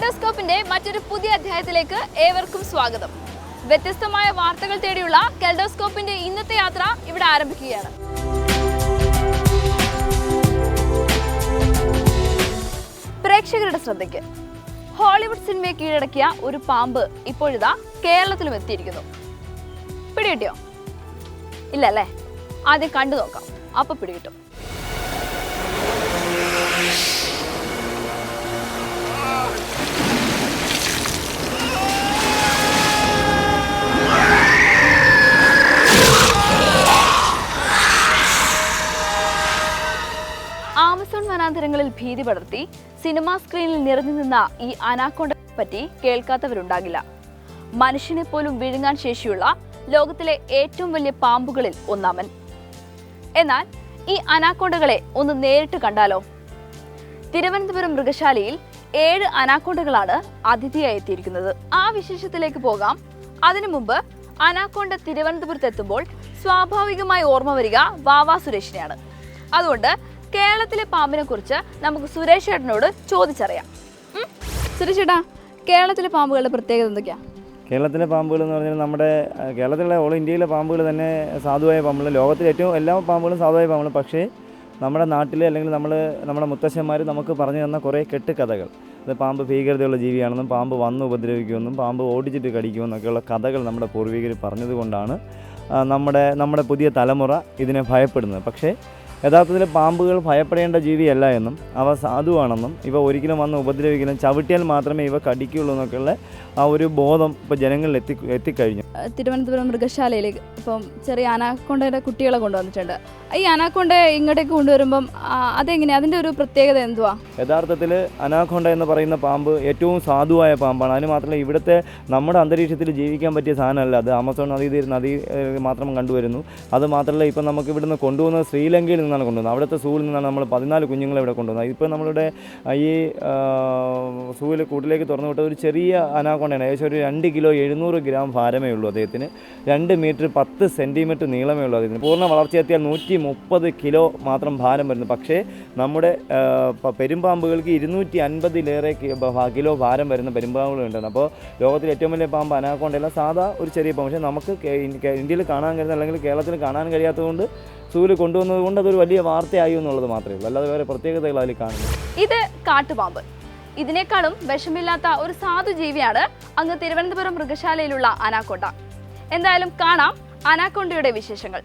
കെൽഡോസ്കോപ്പിന്റെ മറ്റൊരു പുതിയ അധ്യായത്തിലേക്ക് ഏവർക്കും സ്വാഗതം. വ്യത്യസ്തമായ വാർത്തകൾ തേടിയുള്ള കെൽഡോസ്കോപ്പിന്റെ ഇന്നത്തെ യാത്ര ഇവിടെ ആരംഭിക്കുകയാണ്. പ്രേക്ഷകരുടെ ശ്രദ്ധയ്ക്ക്. ഹോളിവുഡ് സിനിമയെ കീഴടക്കിയ ഒരു പാമ്പ് ഇപ്പോഴിതാ കേരളത്തിലും എത്തിയിരിക്കുന്നു. പിടികിട്ടിയോ? ഇല്ലല്ലേ? ആദ്യം കണ്ടു നോക്കാം. അപ്പൊ പിടികിട്ടും. ഭീതി പടർത്തി സിനിമാ സ്ക്രീനിൽ നിറഞ്ഞു നിന്ന ഈ അനാക്കോണ്ട പറ്റി കേൾക്കാത്തവരുണ്ടാകില്ല. മനുഷ്യനെ പോലും വിഴുങ്ങാൻ ശേഷിയുള്ള ലോകത്തിലെ ഏറ്റവും വലിയ പാമ്പുകളിൽ ഒന്നാമൻ. എന്നാൽ ഈ അനാക്കോണ്ടകളെ ഒന്ന് നേരിട്ട് കണ്ടാലോ? തിരുവനന്തപുരം മൃഗശാലയിൽ ഏഴ് അനാക്കോണ്ടകളാണ് അതിഥിയായി എത്തിയിരിക്കുന്നത്. ആ വിശേഷത്തിലേക്ക് പോകാം. അതിനു മുമ്പ് അനാക്കോണ്ട തിരുവനന്തപുരത്ത് എത്തുമ്പോൾ സ്വാഭാവികമായി ഓർമ്മ വരിക വാവാ സുരേഷിനെയാണ്. അതുകൊണ്ട് കേരളത്തിലെ പാമ്പിനെ കുറിച്ച് നമുക്ക് സുരേഷ് ചേട്ടനോട് ചോദിച്ചറിയാം. സുരേഷ് ചേട്ടാ കേരളത്തിലെ പാമ്പുകളുടെ പ്രത്യേകത എന്തൊക്കെയാണ് കേരളത്തിലെ പാമ്പുകൾ എന്ന് പറഞ്ഞാൽ നമ്മുടെ കേരളത്തിലെ ഓൾ ഇന്ത്യയിലെ പാമ്പുകൾ തന്നെ സാധുവായ പാമ്പുകൾ ലോകത്തിലെ ഏറ്റവും എല്ലാ പാമ്പുകളും സാധുവായ പാമ്പുകൾ പക്ഷേ നമ്മുടെ നാട്ടിലെ അല്ലെങ്കിൽ നമ്മൾ നമ്മുടെ മുത്തശ്ശന്മാർ നമുക്ക് പറഞ്ഞു തന്ന കുറേ കെട്ടുകഥകൾ. അത് പാമ്പ് ഭീകരതയുള്ള ജീവിയാണെന്നും പാമ്പ് വന്ന് ഉപദ്രവിക്കുമെന്നും പാമ്പ് ഓടിച്ചിട്ട് കടിക്കുമെന്നൊക്കെയുള്ള കഥകൾ നമ്മുടെ പൂർവികർ പറഞ്ഞതുകൊണ്ടാണ് നമ്മുടെ നമ്മുടെ പുതിയ തലമുറ ഇതിനെ ഭയപ്പെടുന്നത്. പക്ഷേ യഥാർത്ഥത്തിൽ പാമ്പുകൾ ഭയപ്പെടേണ്ട ജീവിയല്ല എന്നും അവ സാധുവാണെന്നും ഇവ ഒരിക്കലും വന്ന് ഉപദ്രവിക്കില്ല. ചവിട്ടിയാൽ മാത്രമേ ഇവ കടിക്കുകയുള്ളൂ എന്നൊക്കെയുള്ള ആ ഒരു ബോധം ഇപ്പോൾ ജനങ്ങളിൽ എത്തി എത്തിക്കഴിഞ്ഞു. തിരുവനന്തപുരം മൃഗശാലയിലേക്ക് ഇപ്പം ചെറിയ അനാക്കൊണ്ടയുടെ കുട്ടികളെ കൊണ്ടുവന്നിട്ടുണ്ട്. ഈ അനാക്കൊണ്ട ഇങ്ങോട്ടേക്ക് കൊണ്ടുവരുമ്പം അതെങ്ങനെയാണ് അതിന്റെ ഒരു പ്രത്യേകത എന്തുവാ? യഥാർത്ഥത്തിൽ അനാക്കൊണ്ട എന്ന് പറയുന്ന പാമ്പ് ഏറ്റവും സാധുവായ പാമ്പാണ്. അതിന് മാത്രമല്ല ഇവിടുത്തെ നമ്മുടെ അന്തരീക്ഷത്തിൽ ജീവിക്കാൻ പറ്റിയ സാധനമല്ല അത്. ആമസോൺ നദീ നദി മാത്രം കണ്ടുവരുന്നു. അത് മാത്രമല്ല ഇപ്പം നമുക്ക് ഇവിടുന്ന് കൊണ്ടുവന്ന ശ്രീലങ്കയിൽ നിന്നാണ് കൊണ്ടുവന്നത്. അവിടുത്തെ സൂവിൽ നിന്നാണ് നമ്മൾ പതിനാല് കുഞ്ഞുങ്ങളെ ഇവിടെ കൊണ്ടുവന്നത്. ഇപ്പോൾ നമ്മളുടെ ഈ സൂവിൽ കൂട്ടിലേക്ക് തുറന്നു വിട്ട ഒരു ചെറിയ അനാക്കൊണ്ടാണ് ഏകദേശം ഒരു രണ്ട് കിലോ എഴുന്നൂറ് ഗ്രാം ഭാരമേ ഉള്ളൂ അദ്ദേഹത്തിന്. രണ്ട് മീറ്റർ പത്ത് സെന്റിമീറ്റർ നീളമേ ഉള്ളൂ അദ്ദേഹത്തിന്. പൂർണ വളർച്ചയെത്തിയാൽ നൂറ്റി മുപ്പത് കിലോ മാത്രം ഭാരം വരുന്നു. പക്ഷേ നമ്മുടെ പെരുമ്പാമ്പുകൾക്ക് ഇരുന്നൂറ്റി അൻപതിലേറെ കിലോ ഭാരം വരുന്ന പെരുമ്പാമ്പുകളുണ്ട്. അപ്പോൾ ലോകത്തിലെ ഏറ്റവും വലിയ പാമ്പ് അനാക്കൊണ്ടല്ല സാധാ ഒരു ചെറിയ പാമ്പ്. പക്ഷേ നമുക്ക് ഇന്ത്യയിൽ കാണാൻ കഴിയുന്ന അല്ലെങ്കിൽ കേരളത്തിൽ കാണാൻ കഴിയാത്തതുകൊണ്ട് സൂവിൽ കൊണ്ടുവന്നത് കൊണ്ട് അതൊരു വലിയ വാർത്തയായി എന്നുള്ളത് മാത്രമേ ഉള്ളൂ. അല്ലാതെ വേറെ പ്രത്യേകതകൾ അതിൽ കാണുന്നു ഇത് കാട്ടുപാമ്പ്. ഇതിനേക്കാളും വിഷമില്ലാത്ത ഒരു സാധു ജീവിയാണ് അങ്ങ് തിരുവനന്തപുരം മൃഗശാലയിലുള്ള അനാക്കോണ്ട എന്തായാലും കാണാം അനാക്കോണ്ടയുടെ വിശേഷങ്ങൾ.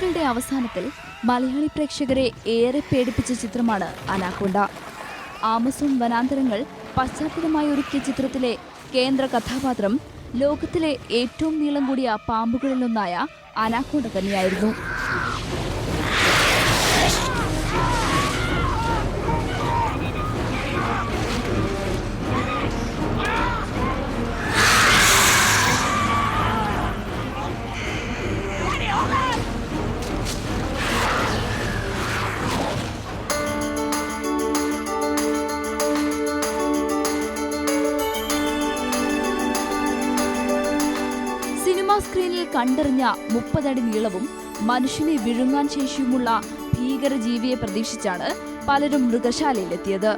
തൊണ്ണൂറുകളുടെ അവസാനത്തിൽ മലയാളി പ്രേക്ഷകരെ ഏറെ പേടിപ്പിച്ച ചിത്രമാണ് അനാക്കൊണ്ട. ആമസോൺ വനാന്തരങ്ങൾ പശ്ചാത്തലമായി ഒരുക്കിയ ചിത്രത്തിലെ കേന്ദ്ര കഥാപാത്രം ലോകത്തിലെ ഏറ്റവും നീളം കൂടിയ പാമ്പുകളിലൊന്നായ അനാക്കൊണ്ട തന്നെയായിരുന്നു. കണ്ടറിഞ്ഞ മുപ്പതടി നീളവും മനുഷ്യനെ വിഴുങ്ങാൻ ശേഷിയുമുള്ള ഭീകരജീവിയെ പ്രതീക്ഷിച്ചാണ് പലരും മൃഗശാലയിലെത്തിയത്.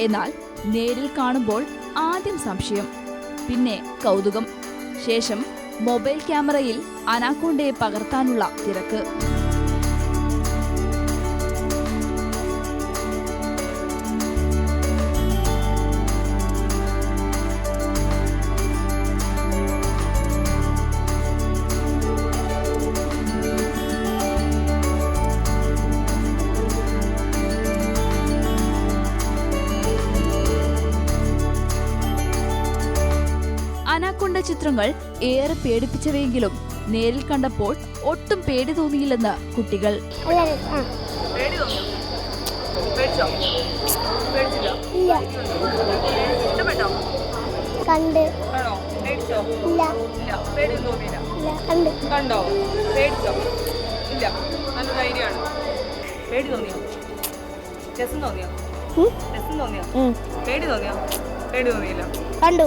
എന്നാൽ നേരിൽ കാണുമ്പോൾ ആദ്യം സംശയം പിന്നെ കൗതുകം. ശേഷം മൊബൈൽ ക്യാമറയിൽ അനാക്കോണ്ടയെ പകർത്താനുള്ള തിരക്ക്. ചിത്രങ്ങൾ ഏറെ പേടിപ്പിച്ചവയെങ്കിലും നേരിൽ കണ്ടപ്പോൾ ഒട്ടും പേടി തോന്നിയില്ലെന്ന് കുട്ടികൾ. കണ്ട്. ഇല്ല. കണ്ട്? പേടിച്ചോ? നല്ല ധൈര്യമാണ് പേടി തോന്നിയോ? രസം തോന്നിയോ? രസം തോന്നിയോ? പേടി തോന്നിയോ? പേടി തോന്നിയില്ല. കണ്ടു.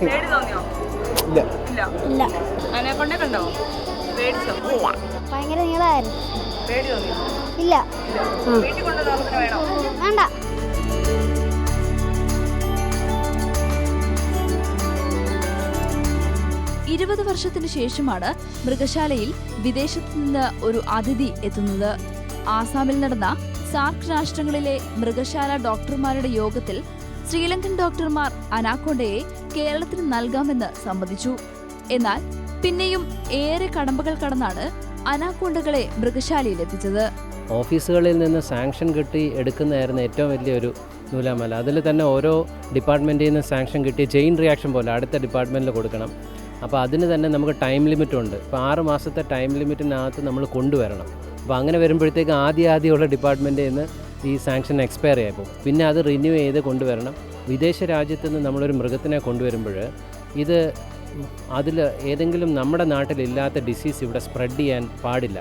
പേടി തോന്നിയോ? ഇല്ല. ഇല്ല. കണ്ടോ പേടിച്ചോ? ഭയങ്കര നീളമായിരുന്നു. പേടി തോന്നിയോ? ഇല്ല. വീട്ടിൽ വേണോ? വേണ്ട. ഇരുപത് വർഷത്തിന് ശേഷമാണ് മൃഗശാലയിൽ വിദേശത്തു നിന്ന് ഒരു അതിഥി എത്തുന്നത്. ആസാമിൽ നടന്ന സാർക്ക് രാഷ്ട്രങ്ങളിലെ മൃഗശാല ഡോക്ടർമാരുടെ യോഗത്തിൽ ശ്രീലങ്കൻ ഡോക്ടർമാർ അനാക്കോണ്ടയെ കേരളത്തിന് നൽകാമെന്ന് സമ്മതിച്ചു. എന്നാൽ പിന്നെയും ഏറെ കടമ്പകൾ കടന്നാണ് അനാക്കോണ്ടകളെ മൃഗശാലയിൽ എത്തിച്ചത്. ഓഫീസുകളിൽ നിന്ന് സാങ്ഷൻ കിട്ടി എടുക്കുന്നതായിരുന്നു ഏറ്റവും വലിയൊരു നൂലാമല. അതിൽ തന്നെ ഓരോ ഡിപ്പാർട്ട്മെന്റിൽ നിന്ന് സാങ്ഷൻ കിട്ടി ചെയിൻ റിയാക്ഷൻ പോലെ അടുത്ത ഡിപ്പാർട്ട്മെന്റിൽ കൊടുക്കണം. അപ്പോൾ അതിന് തന്നെ നമുക്ക് ടൈം ലിമിറ്റ് ഉണ്ട് ഇപ്പോൾ ആറ് മാസത്തെ ടൈം ലിമിറ്റിനകത്ത് നമ്മൾ കൊണ്ടുവരണം. അപ്പോൾ അങ്ങനെ വരുമ്പോഴത്തേക്ക് ആദ്യ ആദ്യമുള്ള ഡിപ്പാർട്ട്മെന്റിൽ നിന്ന് ഈ സാങ്ഷൻ എക്സ്പയർ ആയി പോകും. പിന്നെ അത് റിന്യൂ ചെയ്ത് കൊണ്ടുവരണം. വിദേശ രാജ്യത്ത് നിന്ന് നമ്മളൊരു മൃഗത്തിനെ കൊണ്ടുവരുമ്പോൾ ഇത് അതിൽ ഏതെങ്കിലും നമ്മുടെ നാട്ടിലില്ലാത്ത ഡിസീസ് ഇവിടെ സ്പ്രെഡ് ചെയ്യാൻ പാടില്ല.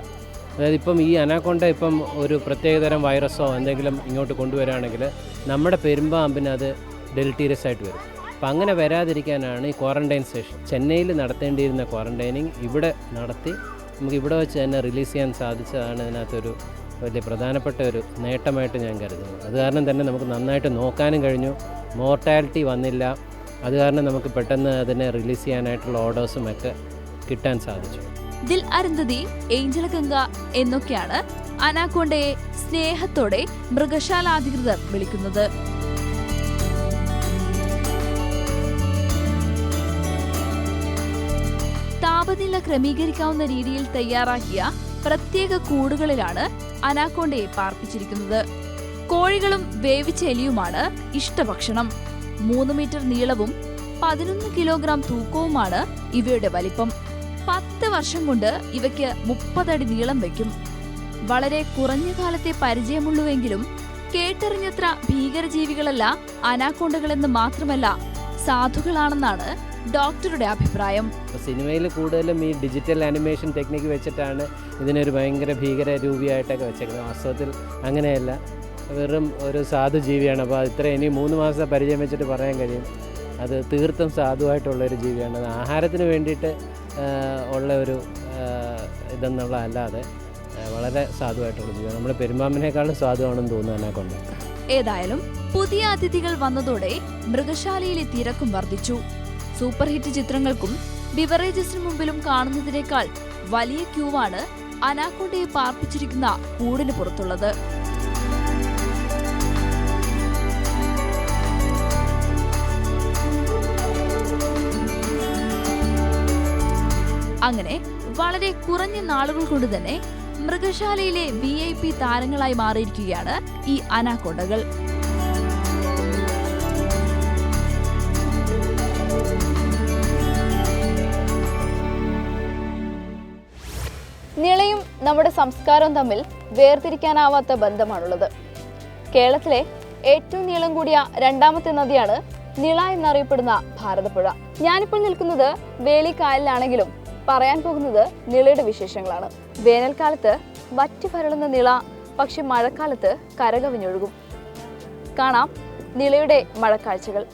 അതായത് ഇപ്പം ഈ അനാക്കൊണ്ട ഇപ്പം ഒരു പ്രത്യേകതരം വൈറസോ എന്തെങ്കിലും ഇങ്ങോട്ട് കൊണ്ടുവരാണെങ്കിൽ നമ്മുടെ പെരുമ്പാമ്പിന് അത് ഡെലിറ്റീരിയസ് ആയിട്ട് വരും. അപ്പം അങ്ങനെ വരാതിരിക്കാനാണ് ഈ ക്വാറന്റൈൻ സെഷൻ ചെന്നൈയിൽ നടത്തേണ്ടിയിരുന്ന ക്വാറന്റൈനിങ് ഇവിടെ നടത്തി നമുക്ക് ഇവിടെ വെച്ച് തന്നെ റിലീസ് ചെയ്യാൻ സാധിച്ചതാണ് ഇതിനകത്തൊരു വലിയ പ്രധാനപ്പെട്ട ഒരു നേട്ടമായിട്ട് ഞാൻ കരുതുന്നു. അത് കാരണം തന്നെ നമുക്ക് നന്നായിട്ട് നോക്കാനും കഴിഞ്ഞു. മോർട്ടാലിറ്റി വന്നില്ല. അത് കാരണം നമുക്ക് പെട്ടെന്ന് അതിനെ റിലീസ് ചെയ്യാനായിട്ടുള്ള ഓർഡേഴ്സും ഒക്കെ കിട്ടാൻ സാധിച്ചു. ദിൽ അരുന്ധതി ഏഞ്ചൽ ഗംഗ എന്നൊക്കെയാണ് അനാക്കോണ്ടയെ സ്നേഹത്തോടെ മൃഗശാല അധികൃതർ വിളിക്കുന്നത്. താപനില ക്രമീകരിക്കാവുന്ന രീതിയിൽ തയ്യാറാക്കിയ പ്രത്യേക കൂടുകളിലാണ് അനാക്കോണ്ടയെ പാർപ്പിച്ചിരിക്കുന്നത്. കോഴികളും വേവിച്ച എലിയുമാണ് ഇഷ്ടഭക്ഷണം. മൂന്ന് മീറ്റർ നീളവും പതിനൊന്ന് കിലോഗ്രാം തൂക്കവുമാണ് ഇവയുടെ വലിപ്പം. പത്ത് വർഷം കൊണ്ട് ഇവയ്ക്ക് മുപ്പതടി നീളം വയ്ക്കും. വളരെ കുറഞ്ഞ കാലത്തെ പരിചയമുള്ളൂവെങ്കിലും കേട്ടറിഞ്ഞത്ര ഭീകരജീവികളല്ല അനാക്കോണ്ടകളെന്ന് മാത്രമല്ല സാധുക്കളാണെന്നാണ് ഡോക്ടറുടെ അഭിപ്രായം. സിനിമയിൽ കൂടുതലും ഈ ഡിജിറ്റൽ ആനിമേഷൻ ടെക്നിക്ക് വെച്ചിട്ടാണ് ഇതിനൊരു ഭയങ്കര ഭീകര രൂപിയായിട്ടൊക്കെ വെച്ചേക്കുന്നത്. വാസ്തവത്തിൽ അങ്ങനെയല്ല. വെറും ഒരു സാധു ജീവിയാണ്. അപ്പോൾ ഇത്ര ഇനി മൂന്ന് മാസത്തെ പരിചയം വെച്ചിട്ട് പറയാൻ കഴിയും. അത് തീർത്തും സാധുവായിട്ടുള്ളൊരു ജീവിയാണ്. അത് ആഹാരത്തിന് വേണ്ടിയിട്ട് ഉള്ള ഒരു ഇതെന്നുള്ള അല്ലാതെ വളരെ സാധുവായിട്ടുള്ള ജീവിയാണ്. നമ്മുടെ പെരുമ്പാമ്പിനേക്കാളും സാധുവാണെന്ന് തോന്നുന്നു എന്നെ കൊണ്ട്. ഏതായാലും പുതിയ അതിഥികൾ വന്നതോടെ മൃഗശാലയിലെ തിരക്കും വർദ്ധിച്ചു. സൂപ്പർ ഹിറ്റ് ചിത്രങ്ങൾക്കും ബിവറേജസിന് മുമ്പിലും കാണുന്നതിനേക്കാൾ വലിയ ക്യൂവാണ് അനാക്കോണ്ടയെ പാർപ്പിച്ചിരിക്കുന്ന കൂടിന് പുറത്തുള്ളത്. അങ്ങനെ വളരെ കുറഞ്ഞ നാളുകൾ കൊണ്ട് തന്നെ മൃഗശാലയിലെ വി ഐ പി താരങ്ങളായി മാറിയിരിക്കുകയാണ് ഈ അനാക്കോണ്ടകൾ. നിളയും നമ്മുടെ സംസ്കാരവും തമ്മിൽ വേർതിരിക്കാനാവാത്ത ബന്ധമാണുള്ളത്. കേരളത്തിലെ ഏറ്റവും നീളം കൂടിയ രണ്ടാമത്തെ നദിയാണ് നിള എന്നറിയപ്പെടുന്ന ഭാരതപ്പുഴ. ഞാനിപ്പോൾ നിൽക്കുന്നത് വേലിക്കായലിലാണെങ്കിലും പറയാൻ പോകുന്നത് നിളയുടെ വിശേഷങ്ങളാണ്. വേനൽക്കാലത്ത് വറ്റി വരളുന്ന നിള പക്ഷെ മഴക്കാലത്ത് കരകവിഞ്ഞൊഴുകും. കാണാം നിളയുടെ മഴക്കാഴ്ചകൾ.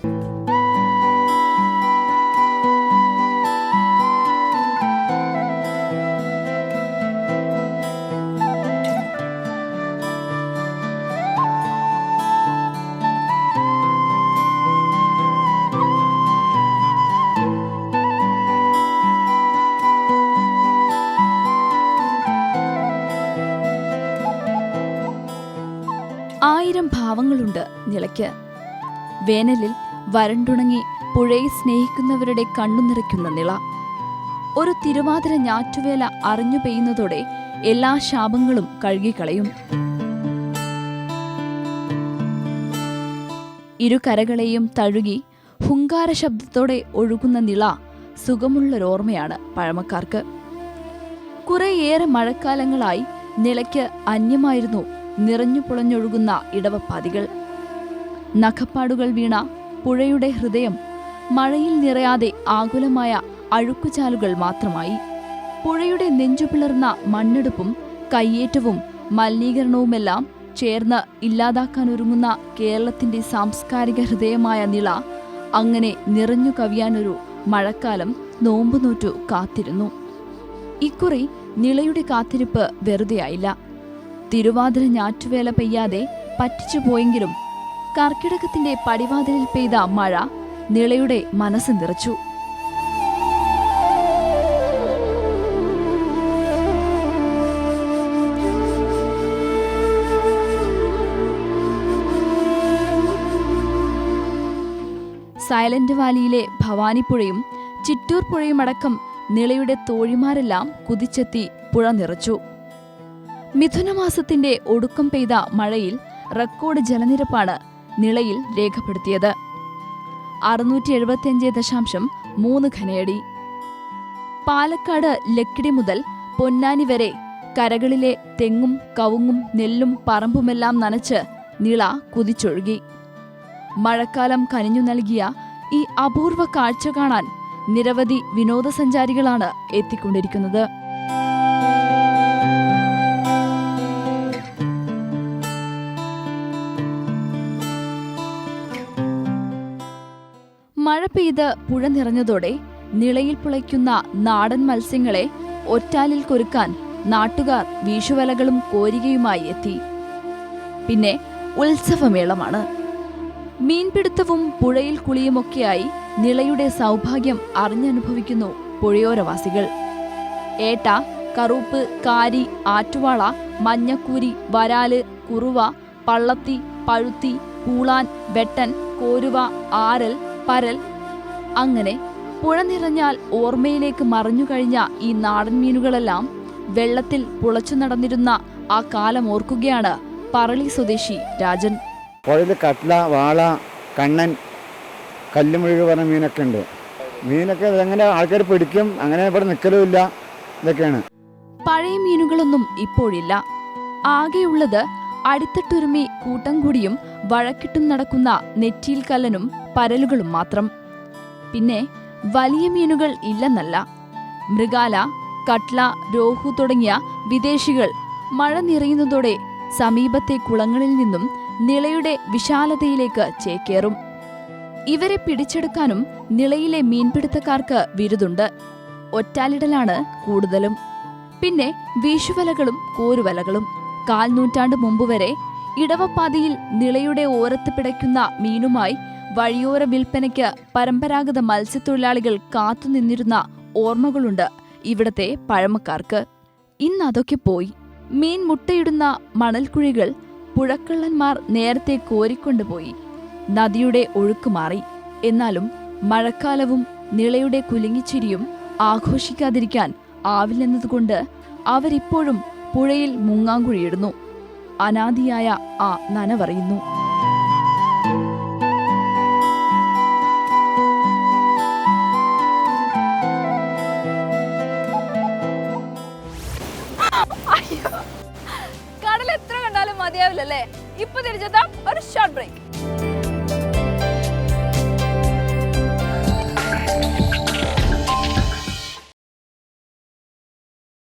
നിളയ്ക്ക് വേനലിൽ വരണ്ടുണങ്ങി പുഴയെ സ്നേഹിക്കുന്നവരുടെ കണ്ണു നിറയ്ക്കുന്ന നിള. ഒരു തിരുവാതിര ഞാറ്റുവേല അറിഞ്ഞു പെയ്യുന്നതോടെ എല്ലാ ശാപങ്ങളും കഴുകിക്കളയും. ഇരുകരകളെയും തഴുകി ഹുങ്കാര ശബ്ദത്തോടെ ഒഴുകുന്ന നിള സുഖമുള്ളൊരോർമ്മയാണ് പഴമക്കാർക്ക്. കുറേയേറെ മഴക്കാലങ്ങളായി നിലയ്ക്ക് അന്യമായിരുന്നു നിറഞ്ഞു പുളഞ്ഞൊഴുകുന്ന ഇടവപ്പാതികൾ. നഖപ്പാടുകൾ വീണ പുഴയുടെ ഹൃദയം മഴയിൽ നിറയാതെ ആകുലമായ അഴുക്കുചാലുകൾ മാത്രമായി. പുഴയുടെ നെഞ്ചു പിളർന്ന മണ്ണെടുപ്പും കയ്യേറ്റവും മലിനീകരണവുമെല്ലാം ചേർന്ന് ഇല്ലാതാക്കാൻ ഒരുങ്ങുന്ന കേരളത്തിന്റെ സാംസ്കാരിക ഹൃദയമായ നിള അങ്ങനെ നിറഞ്ഞു കവിയാനൊരു മഴക്കാലം നോമ്പുനോറ്റു കാത്തിരുന്നു. ഇക്കുറി നിളയുടെ കാത്തിരിപ്പ് വെറുതെയായില്ല. തിരുവാതിര ഞാറ്റുവേല പെയ്യാതെ പറ്റിച്ചു പോയെങ്കിലും കർക്കിടകത്തിന്റെ പടിവാതിലിൽ പെയ്ത മഴ നിളയുടെ മനസ്സ് നിറച്ചു. സൈലന്റ് വാലിയിലെ ഭവാനിപ്പുഴയും ചിറ്റൂർ പുഴയുമടക്കം നിളയുടെ തോഴിമാരെല്ലാം കുതിച്ചെത്തി പുഴ നിറച്ചു. മിഥുനമാസത്തിന്റെ ഒടുക്കം പെയ്ത മഴയിൽ റെക്കോർഡ് ജലനിരപ്പാണ് നിളയിൽ രേഖപ്പെടുത്തിയത്. അറുന്നൂറ്റി എഴുപത്തിയഞ്ച് ദശാംശം മൂന്ന് ഘനയടി പാലക്കാട് ലക്കിടി മുതൽ പൊന്നാനി വരെ കരകളിലെ തെങ്ങും കവുങ്ങും നെല്ലും പറമ്പുമെല്ലാം നനച്ച് നിള കുതിച്ചൊഴുകി. മഴക്കാലം കനിഞ്ഞു നൽകിയ ഈ അപൂർവ കാഴ്ച കാണാൻ നിരവധി വിനോദസഞ്ചാരികളാണ് എത്തിക്കൊണ്ടിരിക്കുന്നത്. പെയ്ത് പുഴ നിറഞ്ഞതോടെ നിളയിൽ പുളയ്ക്കുന്ന നാടൻ മത്സ്യങ്ങളെ ഒറ്റാലിൽ കൊരുക്കാൻ നാട്ടുകാർ വീശുവലകളും കോരികയുമായി എത്തി. പിന്നെ ഉത്സവമേളമാണ്. മീൻപിടുത്തവും പുഴയിൽ കുളിയുമൊക്കെയായി നിളയുടെ സൗഭാഗ്യം അറിഞ്ഞനുഭവിക്കുന്നു പുഴയോരവാസികൾ. ഏട്ട കറുപ്പ് കാരി ആറ്റുവാള മഞ്ഞക്കൂരി വരാൽ കുറുവ പള്ളത്തി പഴുത്തി പൂളാൻ വെട്ടൻ കോരുവ ആരൽ പരൽ അങ്ങനെ പുഴ നിറഞ്ഞാൽ ഓർമ്മയിലേക്ക് മറഞ്ഞുകഴിഞ്ഞ ഈ നാടൻ മീനുകളെല്ലാം വെള്ളത്തിൽ പുളച്ചു നടന്നിരുന്ന ആ കാലം ഓർക്കുകയാണ് പറളി സ്വദേശി രാജൻ. പുഴയിൽ കട്ട്ല വാള കണ്ണൻ കല്ലുമുഴു പറഞ്ഞ മീനൊക്കെ ഉണ്ട്. മീനൊക്കെ എങ്ങനെ ആൾക്കാർ പിടിക്കും അങ്ങനെ ഇവിടെ നിൽക്കലുമില്ല ഇതൊക്കെയാണ്. പഴയ മീനുകളൊന്നും ഇപ്പോഴില്ല. ആകെയുള്ളത് അടിത്തട്ടുരുമി കൂട്ടം കൂടിയും വഴക്കിട്ടും നടക്കുന്ന നെറ്റിയിൽ കല്ലനും പരലുകളും മാത്രം. പിന്നെ വലിയ മീനുകൾ ഇല്ലെന്നല്ല. മൃഗാല കട്ല രോഹു തുടങ്ങിയ വിദേശികൾ മഴ നിറയുന്നതോടെ സമീപത്തെ കുളങ്ങളിൽ നിന്നും നിളയുടെ വിശാലതയിലേക്ക് ചേക്കേറും. ഇവരെ പിടിച്ചെടുക്കാനും നിളയിലെ മീൻപിടുത്തക്കാർക്ക് വിരുതുണ്ട് ഒറ്റാലിടലാണ് കൂടുതലും. പിന്നെ വീശുവലകളും കോരുവലകളും. കാൽ നൂറ്റാണ്ട് മുമ്പ് വരെ ഇടവപ്പാതിയിൽ നിളയുടെ ഓരത്ത് പിടയ്ക്കുന്ന മീനുമായി വഴിയോര വിൽപ്പനയ്ക്ക് പരമ്പരാഗത മത്സ്യത്തൊഴിലാളികൾ കാത്തുനിന്നിരുന്ന ഓർമ്മകളുണ്ട് ഇവിടത്തെ പഴമക്കാർക്ക്. ഇന്ന് അതൊക്കെ പോയി. മീൻ മുട്ടയിടുന്ന മണൽക്കുഴികൾ പുഴക്കള്ളന്മാർ നേരത്തെ കോരിക്കൊണ്ടുപോയി. നദിയുടെ ഒഴുക്ക് മാറി. എന്നാലും മഴക്കാലവും നിളയുടെ കുലുങ്ങിച്ചിരിയും ആഘോഷിക്കാതിരിക്കാൻ ആവില്ലെന്നതുകൊണ്ട് അവരിപ്പോഴും പുഴയിൽ മുങ്ങാങ്കുഴിയിടുന്നു. അനാദിയായ ആ നനവറിയുന്നു ഇഷ്ടമായില്ലല്ലേ ഇപ്പൊ തിരിച്ചെത്താം. ഒരു ഷോർട്ട് ബ്രേക്ക്